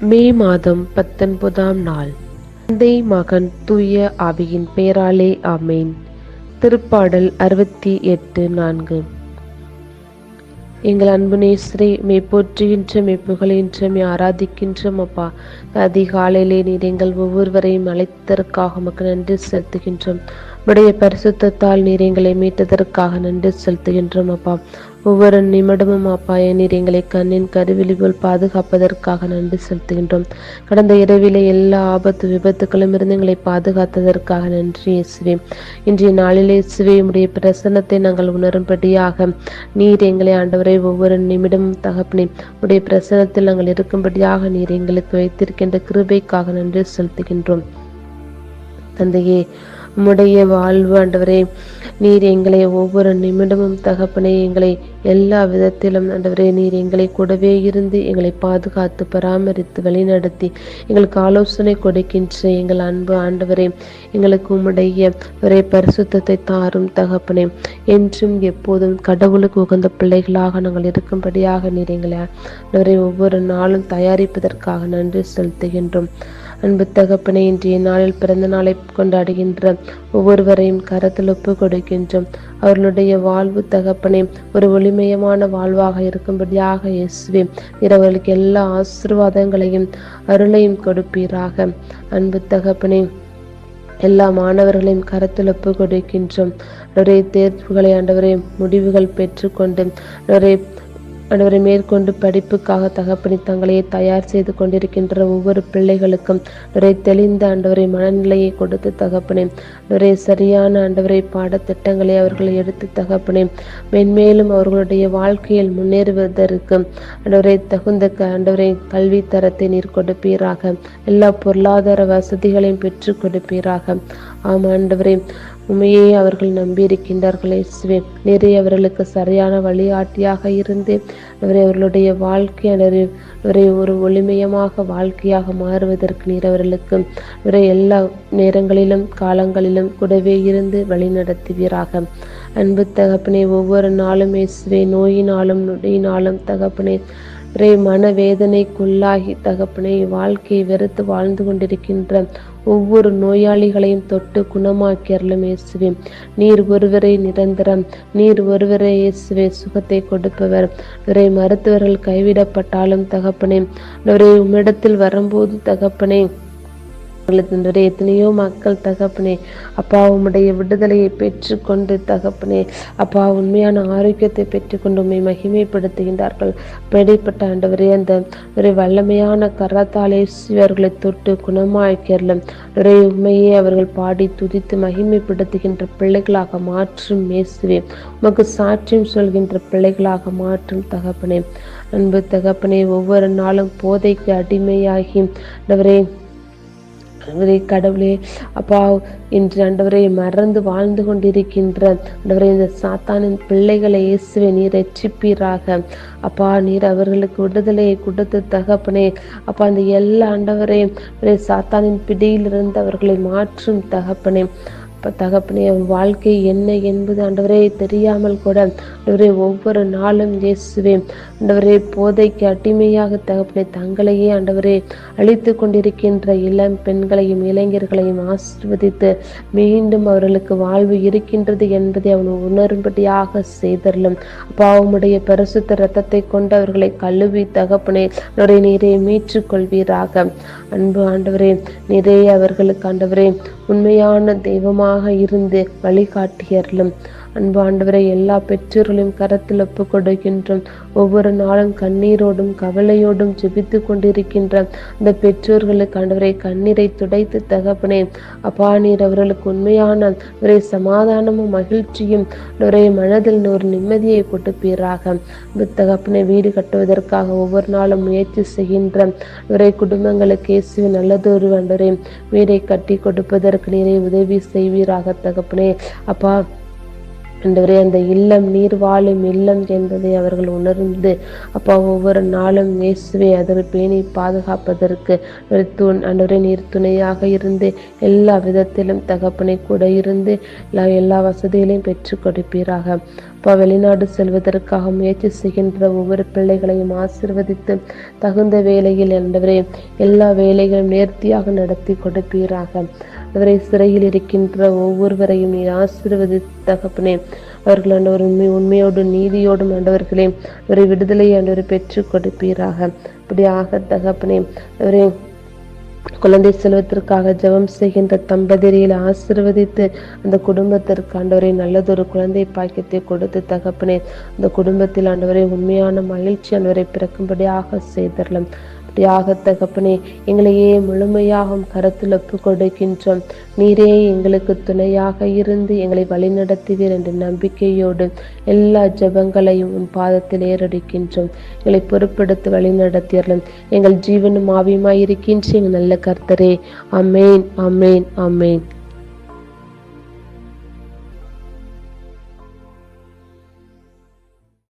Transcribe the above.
மே மாதம் பத்தொன்பதாம் நாள். தந்தை மகன் தூய ஆவியின் பெயராலே ஆமேன். திருப்பாடல் அறுபத்தி எட்டு நான்கு. எங்கள் அன்பு நேசரே மே போற்றுகின்ற மே புகழ்கின்ற மே ஆராதிக்கின்றோம் அப்பா அதிகாலையிலே நீர் எங்கள் ஒவ்வொருவரையும் அழைத்ததற்காக உமக்கு நன்றி செலுத்துகின்றோம். உடைய பரிசுத்தத்தால் நீர் எங்களை மீட்டதற்காக நன்றி செலுத்துகின்றோம் அப்பா. ஒவ்வொரு நிமிடமும் அப்பா நீர் எங்களை கண்ணின் கருவிழி போல் பாதுகாப்பதற்காக நன்றி செலுத்துகின்றோம். கடந்த இரவிலே எல்லா ஆபத்து விபத்துக்களும் இருந்து எங்களை பாதுகாத்ததற்காக நன்றி இயேசுவே. இன்றைய நாளிலே இயேசுவே உடைய பிரசன்னத்தை நாங்கள் உணரும்படியாக நீர் எங்களை ஆண்டவரை ஒவ்வொரு நிமிடமும் தகப்பனே உடைய பிரசனத்தில் நாங்கள் இருக்கும்படியாக நீர் எங்களுக்கு வைத்திருக்கின்ற கிருபைக்காக நன்றி செலுத்துகின்றோம். தந்தையே உம்முடைய வாழ்வு ஆண்டவரே. நீர் எங்களை ஒவ்வொரு நிமிடமும் தகப்பனே எங்களை எல்லா விதத்திலும் ஆண்டவரே நீர் எங்களை கூடவே இருந்து எங்களை பாதுகாத்து பராமரித்து வழிநடத்தி எங்களுக்கு ஆலோசனை கொடுக்கின்ற எங்கள் அன்பு ஆண்டவரே எங்களுக்கு உம்முடைய ஒரே பரிசுத்தத்தை தாரும் தகப்பனே. என்றும் எப்போதும் கடவுளுக்கு உகந்த பிள்ளைகளாக நாங்கள் இருக்கும்படியாக நீர் எங்களை ஆண்டவரை ஒவ்வொரு நாளும் தயாரிப்பதற்காக நன்றி செலுத்துகின்றோம். அன்பு தகப்பனை இன்றைய நாளில் பிறந்த நாளை கொண்டாடுகின்ற ஒவ்வொருவரையும் கரத்தில் ஒப்பு கொடுக்கின்றோம். அவர்களுடைய வாழ்வு தகப்பனை ஒரு ஒளிமயமான வாழ்வாக இருக்கும்படியாக இயேசுவே இரவர்களுக்கு எல்லா ஆசிர்வாதங்களையும் அருளையும் கொடுப்பீராக. அன்பு தகப்பனே எல்லா மாணவர்களையும் கருத்தில் ஒப்பு கொடுக்கின்றோம் நிறைய தேர்வுகளை ஆண்டவரை முடிவுகள் பெற்றுக்கொண்டு நிறைய ஆண்டவரை மேற்கொண்டு படிப்புக்காக தகப்பனி தங்களையே தயார் செய்து கொண்டிருக்கின்ற ஒவ்வொரு பிள்ளைகளுக்கும் நிறைய தெளிந்த ஆண்டவரை மனநிலையை கொடுத்து தகப்பனே நிறைய சரியான ஆண்டவரை பாடத்திட்டங்களை அவர்களை எடுத்து தகப்பனே மென்மேலும் அவர்களுடைய வாழ்க்கையில் முன்னேறுவதற்கு ஆண்டவரை தகுந்த ஆண்டவரை கல்வி தரத்தை நீர் கொடுப்பீராக. எல்லா பொருளாதார வசதிகளையும் பெற்று கொடுப்பீராக. ஆம் ஆண்டவரே உண்மையே அவர்கள் நம்பியிருக்கின்றார்கள் இயேசுவே. நிறைய அவர்களுக்கு சரியான வழிகாட்டியாக இருந்து அவரை அவர்களுடைய வாழ்க்கை அவரை ஒரு ஒளிமயமாக வாழ்க்கையாக மாறுவதற்கு நீர் அவர்களுக்கு அவரை எல்லா நேரங்களிலும் காலங்களிலும் கூடவே இருந்து வழிநடத்துவீராக. அன்பு தகப்பனே ஒவ்வொரு நாளும் இயேசுவே நோயினாலும் நொடியினாலும் தகப்பனே ஒரே மனவேதனைக்குள்ளாகி தகப்பனை வாழ்க்கையை வெறுத்து வாழ்ந்து கொண்டிருக்கின்ற ஒவ்வொரு நோயாளிகளையும் தொட்டு குணமாக்கியர்களும் இயேசுவே. நீர் ஒருவரை நிரந்தரம். நீர் ஒருவரை இயேசுவே சுகத்தை கொடுப்பவர். ஒரே மருத்துவர்கள் கைவிடப்பட்டாலும் தகப்பனே ஒரே உம்மிடத்தில் வரும்போது தகப்பனே தந்தை எத்தனையோ மக்கள் தகப்பனே அப்பா உம்முடைய விடுதலையை பெற்றுக்கொண்டு தகப்பனே அப்பா உண்மையான ஆரோக்கியத்தை பெற்றுக்கொண்டு உண்மை மகிமைப்படுத்துகின்றார்கள். பெடைப்பட்ட ஆண்டவரே அந்த ஒரு வல்லமையான கரத்தாலே அவர்களை தொட்டு குணமாக்கிறலும் ஒரே உண்மையே அவர்கள் பாடி துதித்து மகிமைப்படுத்துகின்ற பிள்ளைகளாக மாற்றும் மேசுவே உமக்கு சாட்சியம் சொல்கின்ற பிள்ளைகளாக மாற்றும் தகப்பனே. அன்பு தகப்பனே ஒவ்வொரு நாளும் போதைக்கு அடிமையாகி ஆண்டவரே ஆண்டவரே கடவுளே அப்பா இன்று ஆண்டவரை மறந்து வாழ்ந்து கொண்டிருக்கின்ற ஆண்டவரே இந்த சாத்தானின் பிள்ளைகளை இயேசுவை நீர் ரட்சிப்பீராக. அப்பா நீர் அவர்களுக்கு விடுதலையை கொடுத்து தகப்பனே. அப்பா அந்த எல்லா ஆண்டவரே சாத்தானின் பிடியிலிருந்து அவர்களை மாற்றும் தகப்பனே. தகப்பனே வாழ்க்கை என்ன என்பது ஆண்டவரே தெரியாமல் கூட ஆண்டவரே ஒவ்வொரு நாளும் இயேசுவே. ஆண்டவரே போதைக்கு அடிமையாக தகப்பனே தங்களையே ஆண்டவரே அழித்து கொண்டிருக்கின்ற இளம் பெண்களையும் இளைஞர்களையும் ஆசிர்வதித்து மீண்டும் அவர்களுக்கு வாழ்வு இருக்கின்றது என்பதை அவன் உணரும்படியாக செய்தரலும் பாவமுடைய பரிசுத்த ரத்தத்தை கொண்டு அவர்களை கழுவி தகப்பனே அவரை நீரை மீற்றுக் கொள்வீராக அன்பு ஆண்டவரே நிறைய அவர்களுக்கு ஆண்டவரே உண்மையான தெய்வமாக இருந்து வழிகாட்டியர்களும் அன்பு ஆண்டவரை எல்லா பெற்றோர்களையும் கரத்தில் ஒப்பு கொடுக்கின்றோம். ஒவ்வொரு நாளும் கண்ணீரோடும் கவலையோடும் ஜெபித்து கொண்டிருக்கின்ற அந்த பெற்றோர்களுக்கு ஆண்டவரை கண்ணீரை துடைத்து தகப்பனே அப்பா நீர் அவர்களுக்கு உண்மையான ஒரே சமாதானமும் மகிழ்ச்சியும் ஒரே மனதில் ஒரு நிம்மதியை கொடுப்பீராக. தகப்பனை வீடு கட்டுவதற்காக ஒவ்வொரு நாளும் முயற்சி செய்கின்ற ஒரே குடும்பங்களுக்கு இயேசுவின் நல்லதொரு அன்றரே வீடை கட்டி கொடுப்பதற்கு நீரை உதவி செய்வீராக தகப்பனே. அப்பா ஆண்டவரே அந்த இல்லம் நீர் வாழும் இல்லம் என்பதை அவர்கள் உணர்ந்து அப்பா ஒவ்வொரு நாளும் இயேசுவை அதனை பேணி பாதுகாப்பதற்கு துண் நீர் துணையாக இருந்து எல்லா விதத்திலும் தகப்பனை கூட இருந்து எல்லா எல்லா வசதிகளையும் பெற்று கொடுப்பீராக. அப்பா வெளிநாடு செல்வதற்காக முயற்சி செய்கின்ற ஒவ்வொரு பிள்ளைகளையும் ஆசிர்வதித்து தகுந்த வேலையில் ஆண்டவரே எல்லா வேலைகளும் நேர்த்தியாக நடத்தி கொடுப்பீராக. இதுவரை சிறையில் இருக்கின்ற ஒவ்வொருவரையும் நீர் ஆசீர்வதி தகப்பனே அவர்கள் ஆண்டவர் உண்மை உண்மையோடு நீதியோடும் ஆண்டவர்களே அவரை விடுதலை ஆண்டவரை பெற்றுக் கொடுப்பீராக. இப்படியாக தகப்பனே அவரை குழந்தை செல்வத்திற்காக ஜெபம் செய்கின்ற தம்பதியரை ஆசிர்வதித்து அந்த குடும்பத்திற்கு ஆண்டவரை நல்லதொரு குழந்தை பாக்கியத்தை கொடுத்து தகப்பனே அந்த குடும்பத்தில் ஆண்டவரை உண்மையான மகிழ்ச்சி ஆண்டவரை பிறக்கும்படியாக செய்தரலாம். அப்படியாக தகப்பனே எங்களையே முழுமையாகும் கருத்தில் ஒப்பு கொடுக்கின்றோம் நீரே எங்களுக்கு துணையாக இருந்து எங்களை வழிநடத்துவீர் என்ற நம்பிக்கையோடு எல்லா ஜெபங்களையும் உன் பாதத்தில் ஏறடிக்கின்றோம். எங்களை பொறுப்படுத்தி வழிநடத்தியர்களும் எங்கள் ஜீவனும் ஆவியுமாய் இருக்கின்ற எங்கள் நல்ல கர்த்தரே. அமேன் அமேன் அமேன்